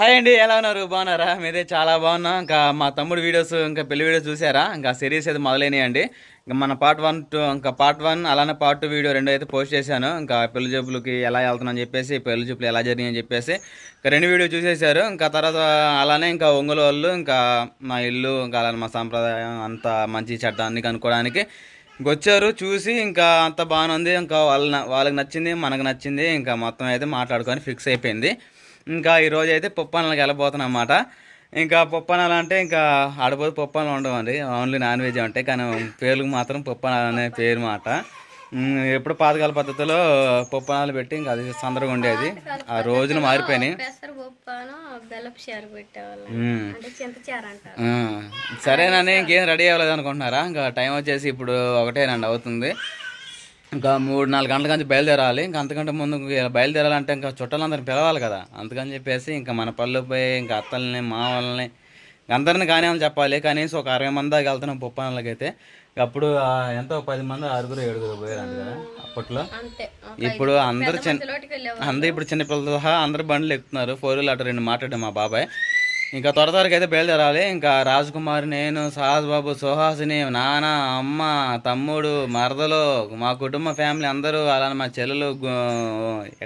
Hi అండి ఎలా ఉన్నారు? బాగున్నారా? మీదే చాలా బాగున్నాం. ఇంకా మా తమ్ముడు వీడియోస్ ఇంకా పెళ్ళి వీడియోస్ చూసారా? ఇంకా సిరీస్ అయితే మొదలైనాయండి. ఇంకా మన పార్ట్ వన్ టూ ఇంకా పార్ట్ వన్ అలానే పార్ట్ టూ వీడియో రెండు అయితే పోస్ట్ చేశాను. ఇంకా పెళ్ళి చూపులకి ఎలా వెళ్తున్నాను చెప్పేసి పెళ్ళి చూపులు ఎలా జరిగినాయి అని చెప్పేసి ఇంకా రెండు వీడియో చూసేశారు. ఇంకా తర్వాత అలానే ఇంకా ఒంగోలు వాళ్ళు ఇంకా మా ఇల్లు ఇంకా అలానే మా సాంప్రదాయం అంత మంచి చెడ్డ అన్ని కనుక్కోవడానికి వచ్చారు. చూసి ఇంకా అంత బాగానే ఉంది ఇంకా వాళ్ళ వాళ్ళకి నచ్చింది మనకు నచ్చింది. ఇంకా మొత్తం అయితే మాట్లాడుకొని ఫిక్స్ అయిపోయింది. ఇంకా ఈరోజు అయితే పప్పన్నలకి వెళ్ళబోతున్నాం అన్నమాట ఇంకా పప్పన్నలు అంటే ఇంకా ఆడపోతే పప్పన్నలు ఉండవండి ఓన్లీ నాన్ వెజ్ ఉంటాయి. కానీ పేర్లకు మాత్రం పప్పన్నలు అనే పేరు మాట. ఎప్పుడు పాతకాల పద్ధతిలో పప్పనాలు పెట్టి ఇంకా అది సందర్గా ఉండేది. ఆ రోజులు మారిపోయినాయి. సరేనండి ఇంకేం రెడీ అవ్వలేదు అనుకుంటున్నారా? ఇంకా టైం వచ్చేసి ఇప్పుడు ఒకటేనండి అవుతుంది. ఇంకా మూడు నాలుగు గంటల నుంచి బయలుదేరాలి. ఇంకా అంతకంటే ముందు బయలుదేరాలంటే ఇంకా చుట్టాలందరిని పిలవాలి కదా. అందుకని చెప్పేసి ఇంకా మన పళ్ళు పోయి ఇంకా అత్తల్ని మావల్ని అందరిని కానివ్వని చెప్పాలి. కనీసం ఒక అరవై మంది దాకా వెళ్తున్నాం పుప్పాలకి అయితే అప్పుడు ఎంతో పది మంది ఆరుగురు ఏడుగురు పోయారు కదా అప్పట్లో. ఇప్పుడు అందరూ చిన్న అందరూ ఇప్పుడు చిన్నపిల్లలతో సహా అందరు బండ్లు ఎక్కుతున్నారు. ఫోర్ వీలర్ అటు రెండు మాట్లాడాం మా బాబాయ్. ఇంకా త్వర త్వరగా అయితే బయలుదేరాలి. ఇంకా రాజ్ కుమార్ నేను సహాజ్ బాబు సుహాసిని నాన్న అమ్మ తమ్ముడు మరదలు మా కుటుంబ ఫ్యామిలీ అందరూ అలానే మా చెల్లెలు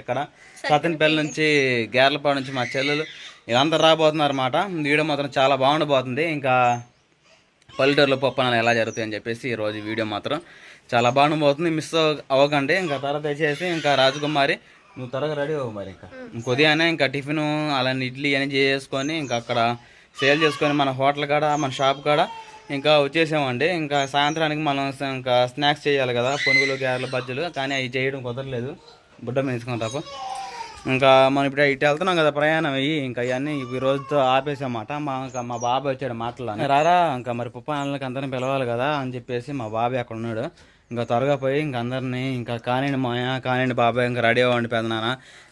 ఎక్కడ? సతన్పల్లి నుంచి గేర్లపాడు నుంచి మా చెల్లెలు. ఇదంతా రాబోతున్నారు అన్నమాట వీడియో మాత్రం చాలా బాగుండబోతుంది. ఇంకా పల్లెటూరులో పప్పనాలు ఎలా జరుగుతాయి అని చెప్పేసి ఈ రోజు వీడియో మాత్రం చాలా బాగుండబోతుంది. మిస్ అవ్వకండి. ఇంకా తర్వాత వచ్చేసి ఇంకా రాజకుమారి నువ్వు త్వరగా రెడీ అవ్వు మరి ఇంకా. ఇంక ఉదయాన్నే ఇంకా టిఫిన్ అలానే ఇడ్లీ అని చేసుకొని ఇంకా అక్కడ సేల్ చేసుకొని మన హోటల్ కాడ మన షాప్ కాడ ఇంకా వచ్చేసామండి. ఇంకా సాయంత్రానికి మనం ఇంకా స్నాక్స్ చేయాలి కదా పునుగులు గారెలు బజ్జీలు. కానీ అవి చేయడం కుదరలేదు. బుడ్డ మీద తీసుకుని తప్ప ఇంకా మనం ఇప్పుడు ఇటు వెళ్తున్నాం కదా ప్రయాణం అయ్యి ఇంకా ఇవన్నీ ఈ రోజుతో ఆపేసామాట. మా ఇంకా మా బాబాయ్ వచ్చాడు మాటలు రారా ఇంకా మరి పుప్పాలకి అందరిని పిలవాలి కదా అని చెప్పేసి మా బాబాయ్ అక్కడ ఉన్నాడు. ఇంకా త్వరగా పోయి ఇంక అందరినీ ఇంకా కానిండి మాయా కానిండి బాబాయ్ ఇంకా రెడీ అవ్వండి పెదనాన్న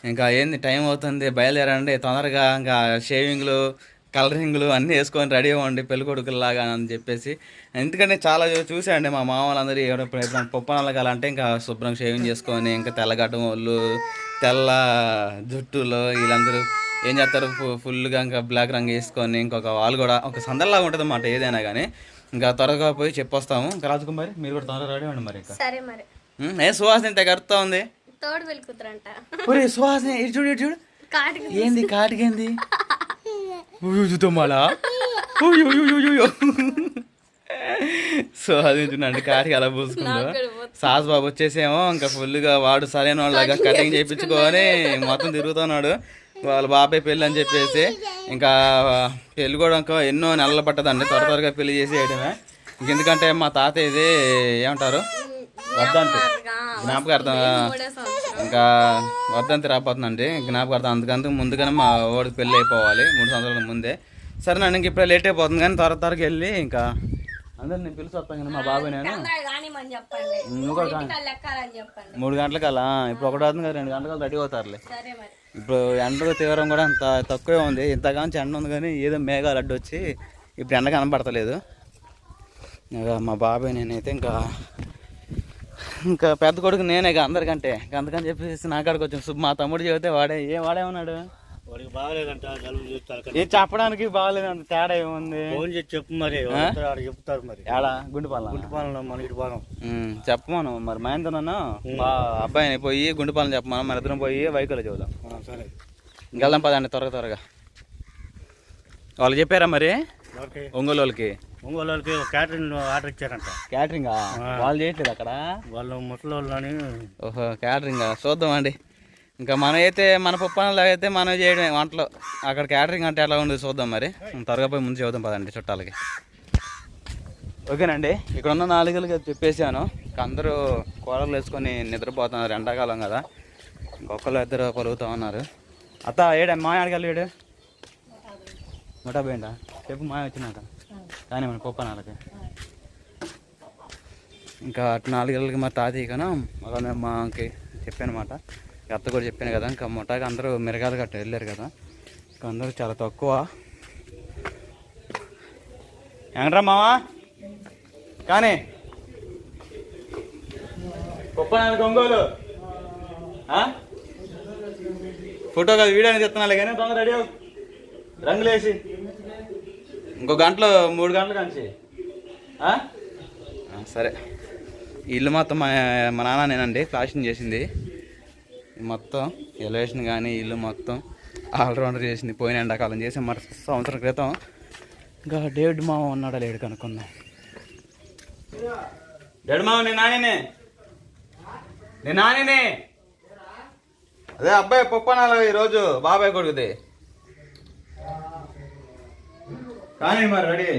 ఇంకా ఏంది టైం అవుతుంది బయలుదేరండి తొందరగా ఇంకా షేవింగ్లు కలరింగ్లు అన్నీ వేసుకొని రెడీ అవ్వండి పెళ్ళికొడుకులాగా అని చెప్పేసి. ఎందుకంటే చాలా చూ- చూసాండి మా మామ వాళ్ళందరూ ఎవరైనా ఎప్పుడైనా పప్పనాలు కాలంటే ఇంకా శుభ్రం షేవింగ్ చేసుకొని ఇంకా తెల్లగడ్డం వాళ్ళు తెల్ల జుట్టులో వీళ్ళందరూ ఏం చేస్తారు ఫు- ఫుల్గా ఇంకా బ్లాక్ రంగు వేసుకొని ఇంకొక వాళ్ళు కూడా ఒక సందర్లాగా ఉంటుంది అన్నమాట ఏదైనా కానీ. ఇంకా త్వరగా పోయి చెప్పొస్తాము. ఇంకా రాజకుమారి మీరు కూడా తొందరగా రెడీ అవ్వండి మరి ఇంకా. సరే మరి. ఏ సువాసన తెగ అరుతా ఉంది? తోడు వెలుకుతురంట ఒరే సువాసన ఇటు చూడు ఇటు చూడు. కాటికి ఏంది కాటికేంది? తుమ్మాలా సో అది చూడండి కాటికి అలా పూసుకుందో. సాస్ బాబు వచ్చేసేమో ఇంకా ఫుల్గా వాడు సరైన వాళ్ళగా కటింగ్ చేయించుకొని మొత్తం తిరుగుతున్నాడు. వాళ్ళ బాబాయ్ పెళ్ళి అని చెప్పేసి ఇంకా పెళ్ళి కూడా ఇంకా ఎన్నో నెలలు పట్టదండి. త్వర త్వరగా పెళ్ళి చేసి వేయడమే ఎందుకంటే మా తాత ఇది ఏమంటారు? వర్ధంతి. జ్ఞాపకార్థం. ఇంకా వర్ధంతి రాబోతుందండి. జ్ఞాపకార్థం. అందుకందుకు ముందుగానే మా వాడికి పెళ్ళి అయిపోవాలి. మూడు సంవత్సరాల ముందే. సరేనండి ఇంక ఇప్పుడే లేట్ అయిపోతుంది కానీ త్వర త్వరగా వెళ్ళి ఇంకా అందరు నేను పిలిచి వస్తాను మా బాబాయ్ నేను. నువ్వు కూడా మూడు గంటలకు అలా? ఇప్పుడు ఒకటి అవుతుంది కదా రెండు గంటలకు రెడీ అవుతారులే. ఇప్పుడు ఎండ తీవ్రం కూడా అంత తక్కువే ఉంది. ఇంతగాంచి ఎండ ఉంది కానీ ఏదో మేఘాలు అడ్డు వచ్చి ఇప్పుడు ఎండ కనపడతలేదు ఇంకా మా బాబాయ్ నేనైతే ఇంకా ఇంకా పెద్ద కొడుకు నేనే ఇక అందరికంటే. ఇంక అందుకని చెప్పేసి నా కాడికి వచ్చాను మా తమ్ముడు చెబితే వాడే ఏ వాడేమన్నాడు వాడికి బాగలేదంట జలుబు చూస్తారు ఏ చెప్పడానికి బాగాలేదంట తేడా ఏముంది? ఫోన్ చేసి చెప్పు మరి ఆడ చెప్తారు మరి. ఏడా? గుండెపాల మన ఇటు చెప్పమను. మరి మా ఇంతనన్నా మా అబ్బాయిని పోయి గుండెపాలెం చెప్పమను. మన ఇద్దరం పోయి వైకులో చూద్దాం సరే. ఇంకెళ్దాం పదండి త్వరగా త్వరగా. వాళ్ళు చెప్పారా మరి? ఒంగోలు వాళ్ళకి ఒంగోలు వాళ్ళకి క్యాటరింగ్ ఆర్డర్ ఇచ్చారంట. క్యాటరింగ్? వాళ్ళు చేయట్లేదు అక్కడ? వాళ్ళు ముసలి వాళ్ళని ఓహో క్యాటరింగ్? చూద్దాం అండి. ఇంకా మనం అయితే మన పప్పనలో అయితే మనం చేయడమే వంటలు. అక్కడ క్యాటరింగ్ అంటే ఎలా ఉండదు చూద్దాం మరి. త్వరగా పోయి ముందు చూద్దాం పదండి చుట్టాలకి. ఓకేనండి ఇక్కడ ఉన్న నాలుగులకి చెప్పేసాను అందరూ కూరలు వేసుకొని నిద్రపోతున్నారు ఎండాకాలం కదా. ఇంకొకళ్ళు ఇద్దరు పలుకుతూ ఉన్నారు. అత్త ఏడు మా అడగాలి ఏడు. ముఠా పోయిందా చెప్పు మా వచ్చినాక. కానీ మన పప్పనాలకి ఇంకా అటు నాలుగేళ్ళకి మా తాతయ్య కను అలానే మాకి చెప్పానమాట అత్త కూడా చెప్పాను కదా ఇంకా ముఠాకి అందరూ మిరగాలు గట్ట వెళ్ళారు కదా. ఇంకా అందరూ చాలా తక్కువ. ఎంగరా మావా? కానీ. గొప్ప ఒంగోలు ఫోటో కాదు వీడియో అని చెప్తున్నా కానీ తొందర రెడీ రంగులేసి ఇంకో గంటలో మూడు గంటలు కంచి సరే. ఇల్లు మొత్తం మా నాన్న నేనండి ప్లాస్టింగ్ చేసింది. మొత్తం ఎలివేషన్ కానీ ఇల్లు మొత్తం ఆల్రౌండర్ చేసింది. పోయిన ఎండాకాలం చేసి మరి సంవత్సరం క్రితం ఇంకా డేవిడ్ మామ ఉన్నాడా లేడు కనుక్కుందాం. డేవిడ్ మామ నేను నానినే. నేను నానినే. అదే అబ్బాయి పప్పనాలు ఈరోజు బాబాయ్ కొడుకుది. కానీ మరి రెడీ?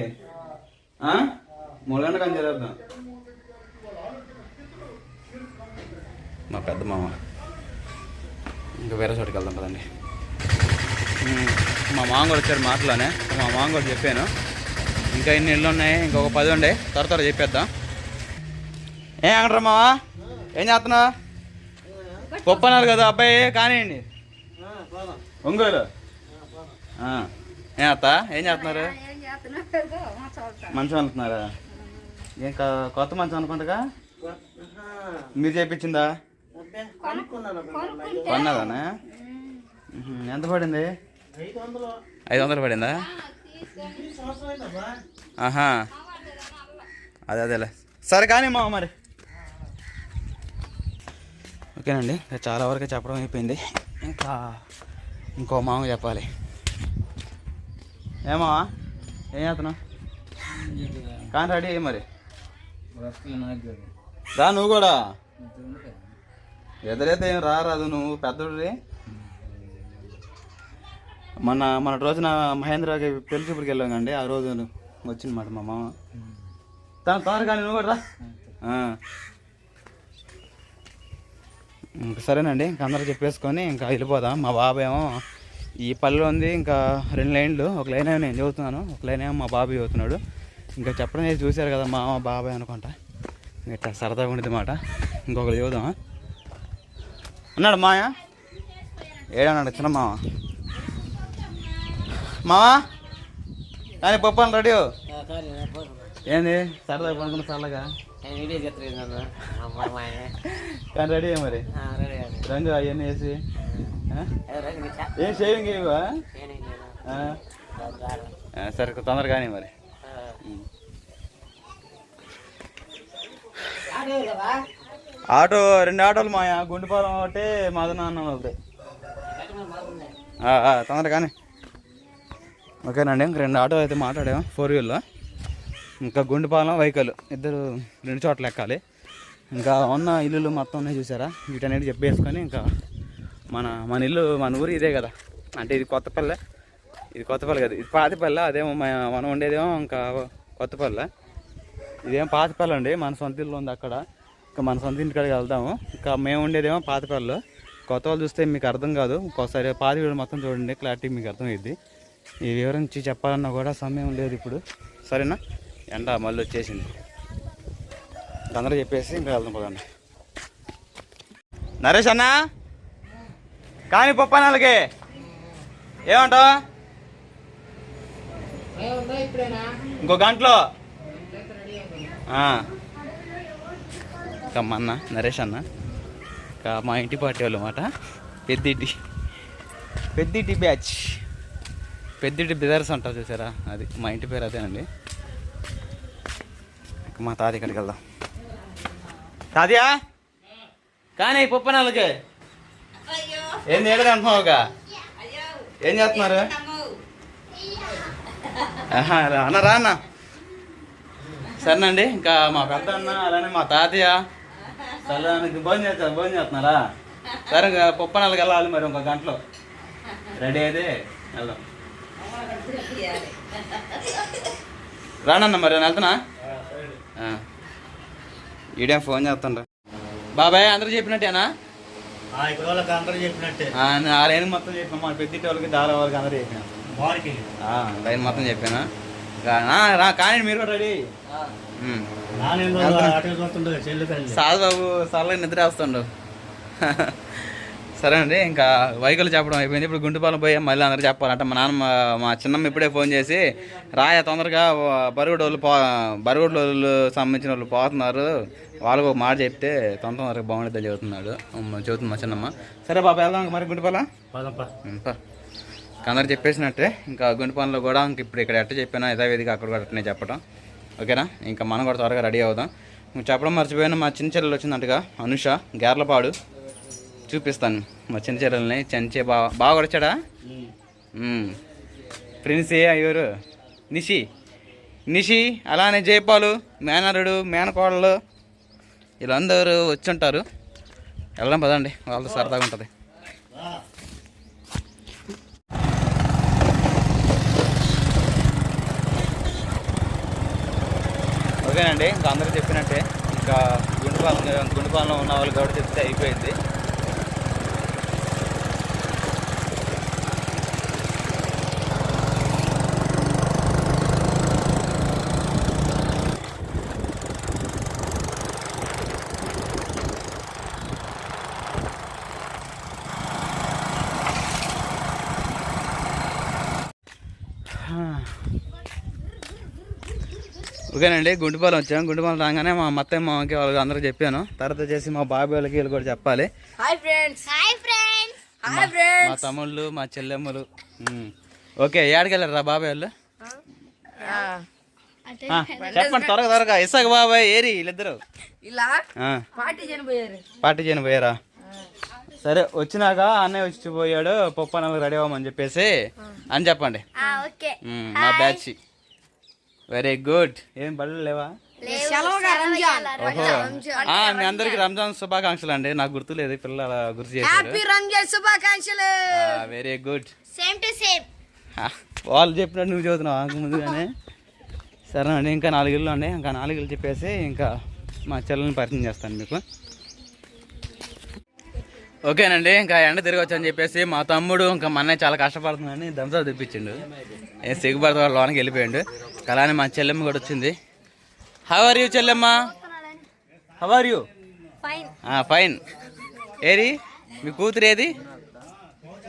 మూడు గంటలకు అని చేద్దాం మా పెద్ద మామ. ఇంకా వేరే చోటుకి వెళ్దాం కదండి మా మామ కూడా వచ్చారు మాటలోనే మా మామ కూడా చెప్పాను. ఇంకా ఎన్ని ఇళ్ళు ఉన్నాయి? ఇంకొక పది ఉండే. త్వర త్వర చెప్పేద్దాం. ఏం అంటారా మావా? ఏం చేస్తున్నావు? పప్పు అన్నారు కదా అబ్బాయి కానివ్వండి. ఒంగోలు. ఆ. ఏం అత్త ఏం చేస్తున్నారు? మంచం అనుకున్నారా ఏం కా- కొత్త మంచం అనుకుంటగా? మీరు చేయించిందా కొన్నదానా? ఎంత పడింది? ఐదు వందలు. పడిందా? ఆహా. అదే అదేలే. సరే కానీ మా మరి. ఓకేనండి ఇంకా చాలా వరకు చెప్పడం అయిపోయింది. ఇంకా ఇంకో మామ చెప్పాలి. ఏమా ఏం చేస్తున్నావు? కానీ రెడీ అయ్యి మరి. రా నువ్వు కూడా. ఎదురైతే ఏం రారాదు నువ్వు పెద్దోడి మన మన రోజున మహేంద్రకి పెళ్ళి చూపుడికి వెళ్ళాం ఆ రోజు వచ్చిందన్నమాట మా మామ. తన తొందర కానీ నువ్వు కూడా రా. సరేనండి ఇంక అందరూ చెప్పేసుకొని ఇంకా వెళ్ళిపోదాం. మా బాబాయ్ ఏమో ఈ పల్లెలో ఉంది ఇంకా రెండు లైన్లు ఒక లైన్ ఏమో నేను చదువుతున్నాను ఒక లైన్ ఏమో మా బాబాయ్ చదువుతున్నాడు. ఇంకా చెప్పడం చూశారు కదా మా బాబాయ్ అనుకుంటా. ఇట్లా సరదాగా ఉండేది మాట. ఇంకొకరు చదువుదామా? ఉన్నాడు మాయా ఏడన్నాడు చిన్న మామ. మావా కానీ పప్పాను రెడీ ఏంది? సరదాగా పనుకున్న చల్లగా? కానీ రెడీ మరి. రంగు అవన్నీ వేసి? ఏం షేవింగ్? ఆ, సరే తొందరగా కానీ మరి. ఆటో రెండు ఆటోలు మాయా. గుండెపాలెం ఒకటి మదనాన్న ఒకటి. తొందర కానీ. ఓకేనండి ఇంక రెండు ఆటోలు అయితే మాట్లాడాం ఫోర్ వీల్లో ఇంకా గుండెపాలెం వెహికల్. ఇద్దరు రెండు చోట్ల ఎక్కాలి. ఇంకా ఉన్న ఇల్లులు మొత్తం ఉన్నాయి చూసారా? వీటన్నిటి చెప్పేసుకొని ఇంకా మన మన ఇల్లు మన ఊరు ఇదే కదా. అంటే ఇది కొత్తపల్లె. ఇది కొత్తపల్లె కదా. ఇది పాతిపల్లె అదేమో మనం ఉండేదేమో ఇంకా కొత్తపల్లె. ఇదేం పాతిపల్లె అండి మన సొంత ఇల్లు ఉంది అక్కడ. ఇంకా మన సొంత ఇంటికాడికి వెళ్దాము. ఇంకా మేము ఉండేదేమో పాతిపల్లె కొత్త వాళ్ళు చూస్తే మీకు అర్థం కాదు. ఒకసారి పాతి వీడియో మొత్తం చూడండి క్లారిటీ మీకు అర్థమైద్ది. ఈ వివరించి చెప్పాలన్నా కూడా సమయం లేదు ఇప్పుడు. సరేనా? ఎండ మళ్ళీ వచ్చేసింది. తొందరగా చెప్పేసి ఇంకా వెళ్దాం పదండి. నరేష్ అన్నా? కానీ పప్పనాలకి ఏమంటావు? ఇంకో గంటలో. ఆ. ఇంకా మా అన్న నరేష్ అన్న. ఇంకా మా ఇంటి పార్టీ వాళ్ళు అన్నమాట. పెద్దింటి పెద్దింటి బ్యాచ్. పెద్దింటి బిదర్స్ అంటారు చూసారా? అది మా ఇంటి పేరు అదేనండి. మా తాత ఇక్కడికి వెళ్దాం. తాతయ్య? కానీ పప్పనాలకి ఏం చేయలేదు అంటున్నావుగా ఏం చేస్తున్నారు? రా- అన్న రా అన్న? సరేనండి ఇంకా మా పెద్ద అన్న అలానే మా తాతయ్య. సరే మీకు భోజనం చేస్తారు భోజనం చేస్తున్నారా? సరే ఇంకా పప్పనాలకు వెళ్ళాలి మరి ఇంకో గంటలో. రెడీ అయితే వెళ్దాం. రానన్న మరి నేను వెళ్తున్నా. ఈడేం ఫోన్ చేస్తుండ్రు? బాబాయ్ అందరూ చెప్పినట్టేనా? ఇక్కడ వాళ్ళకి అందరూ చెప్పినట్టే. లైన్ మొత్తం చెప్పాను మా పెద్దింటి వాళ్ళకి దారా వాళ్ళకి అందరూ చెప్పాను. లైన్ మొత్తం చెప్పాను. రా- కానీ మీరు కూడా రెడీ. ఉమ్. నానేం అటు చూస్తుండే చెల్లి కలిసి సాధు బాబు సరళ నిద్ర వేస్తుండు. సరే అండి ఇంకా వైకలు చెప్పడం అయిపోయింది. ఇప్పుడు గుంటుపాలెం పోయి మళ్ళీ అందరూ చెప్పాలంట మా నాన్న మా- చిన్నమ్మ ఇప్పుడే ఫోన్ చేసి రాయ తొందరగా బరుగుడు వాళ్ళు పో బరుగుడు వాళ్ళు సంబంధించిన వాళ్ళు పోతున్నారు. వాళ్ళకు ఒక మాట చెప్తే తొందర తొందరగా బాగుంటుంది చెబుతున్నాడు. చెబుతుంది మా చిన్నమ్మ. సరే బాబా వెళ్దాం మరి గుంటుపాలెం అందరు చెప్పేసినట్టే ఇంకా గుండి పనులు కూడా ఇంక ఇప్పుడు ఇక్కడ ఎట్ట చెప్పానో యథావిధిగా అక్కడ కూడా అట్టనే చెప్పడం ఓకేనా? ఇంకా మనం కూడా త్వరగా రెడీ అవుదాం. చెప్పడం మర్చిపోయిన మా చిన్న చెల్లెలు వచ్చిందంటగా అనుష గేర్లపాడు. చూపిస్తాను మా చిన్న చెల్లెల్ని చెంచే బాగా బాగా వచ్చాడా ప్రిన్స్ ఏ అయ్యారు. నిషి. నిషి అలానే జయపాలు మేనరుడు మేనకోడలు. వీళ్ళందరూ వచ్చి ఉంటారు. వెళ్దాం పదండి వాళ్ళతో సరదాగా ఉంటుంది. ఓకేనండి ఇంకా అందరూ చెప్పినట్టే. ఇంకా గుండెపాలెం గుండెపాలెంలో ఉన్న వాళ్ళు కాబట్టి చెప్తే అయిపోయింది. ఓకేనండి గుండెపాలెం వచ్చాం. గుండెపాలెం రాగానే మా మత్తయ్య మామకి వాళ్ళకి అందరికి చెప్పాను. తర్వాత వచ్చేసి మా బాబాయ్ వాళ్ళకి వీళ్ళు కూడా చెప్పాలి. Hi friends hi friends hi మా తమ్ముళ్ళు మా చెల్లెమ్మలు. ఓకే ఏడకి వెళ్ళారు బాబాయ్ వాళ్ళు? చెప్పండి త్వరగా త్వరగా. ఇసాక బాబాయ్ ఏరి వీళ్ళిద్దరు. పార్టీ చేయని పోయారా సరే వచ్చినాక అన్నయ్య వచ్చి పోయాడు. పప్పు అన్నలు రెడీ అవ్వమని చెప్పేసి. అని చెప్పండి. మా బ్యాచ్. Very good. ఏం బళ్ళు లేవా? మీ అందరికి రంజాన్ శుభాకాంక్షలు అండి. నాకు గుర్తులేదు పిల్లలు అలా గుర్తు చేశారు హ్యాపీ రంజాన్ శుభాకాంక్షలు. Very good. Same to same వాళ్ళు చెప్పినట్టు నువ్వు చదువుతున్నావు? ముందుగానే. సరే అండి ఇంకా నాలుగు ఇల్లు అండి. ఇంకా నాలుగు ఇల్లు చెప్పేసి ఇంకా మా చెల్లెల్ని పరిచయం చేస్తాను మీకు. ఓకేనండి ఇంకా ఎండ తిరిగి వచ్చని చెప్పేసి మా తమ్ముడు ఇంకా మా అన్నయ్య చాలా కష్టపడుతుందని దంసా తెప్పించిండు. ఏం సిగ్గుపడితే వాళ్ళ లోనికి వెళ్ళిపోయాడు. అలానే మా చెల్లెమ్మ కూడా వచ్చింది. How are you Chellemma? How are you fine fine ఏరి మీ కూతురు ఏది?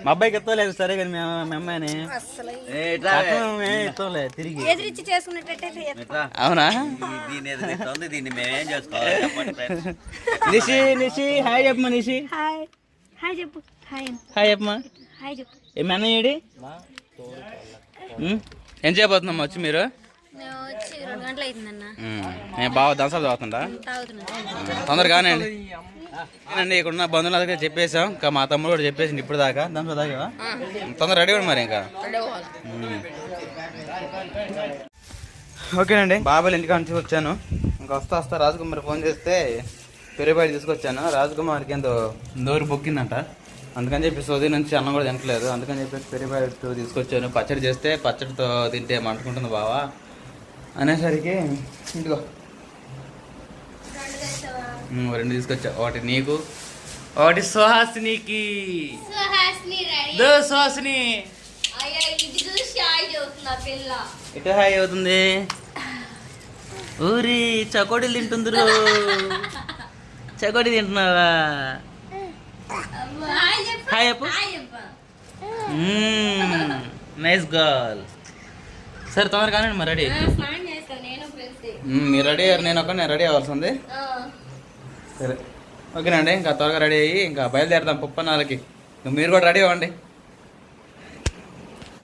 మా అబ్బాయికి ఎత్తలేదు సరే కానీ మీ అమ్మాయిని. ఎత్తలే తిరిగి. అవునా? నిషి నిషి హాయ్ చెప్పమ్మా నిషి. హాయ్. హాయ్ చెప్పు. హాయ్. హాయ్ చెప్పమ్మా. హాయ్ చెప్పు. ఏమన్నా ఏడి? ఏం చేయబోతున్నామ్మా వచ్చి మీరు మేము వచ్చి రెండు గంటలు అవుతుందన్న ఉమ్, నేను బాగా చదువుతుంటా తాగుతున్నాను తొందరగానే అండి అండి ఇక్కడ ఉన్న బంధువుల దగ్గర చెప్పేసాం ఇంకా మా తమ్ముడు కూడా చెప్పేసి ఇప్పుడు దాకా. దంసా దాకా తొందర రెడీ కూడా మరి ఇంకా. ఓకేనండి. బాబాయ్ ఇంటికి నుంచి వచ్చాను. ఇంకా వస్తా వస్తా రాజకుమారి ఫోన్ చేస్తే పెరిపాటి తీసుకొచ్చాను. రాజకుమారికి ఏందో నోరు బొక్కిందంట. అందుకని చెప్పి సోది నుంచి అన్నం కూడా తినట్లేదు. అందుకని చెప్పేసి పెరిపాటి తీసుకొచ్చాను. పచ్చడి చేస్తే పచ్చడితో తింటే మంటుకుంటుంది బావా? అనేసరికి ఇంటికో రెండు తీసుకొచ్చా. ఒకటి నీకు ఒకటి సుహాసినికి. సుహాస్ని చూసి హాయ్ అవుతుంది? ఊరి చకోడీలు తింటుందిరు. చకోడీ తింటున్నావా? హాయ్ చెప్పు. Nice girl. సరే తొందరగా కానండి మరి రెడీ స్నానం చేస్తాను నేను ఫ్రెండ్స్ మీరు రెడీ అయ్యారు నేను ఒక నేను రెడీ అవ్వాల్సి ఉంది సరే. ఓకేనండి ఇంకా త్వరగా రెడీ అయ్యి ఇంకా బయలుదేరదాం పుప్పన్నాలకి. మీరు కూడా రెడీ అవ్వండి.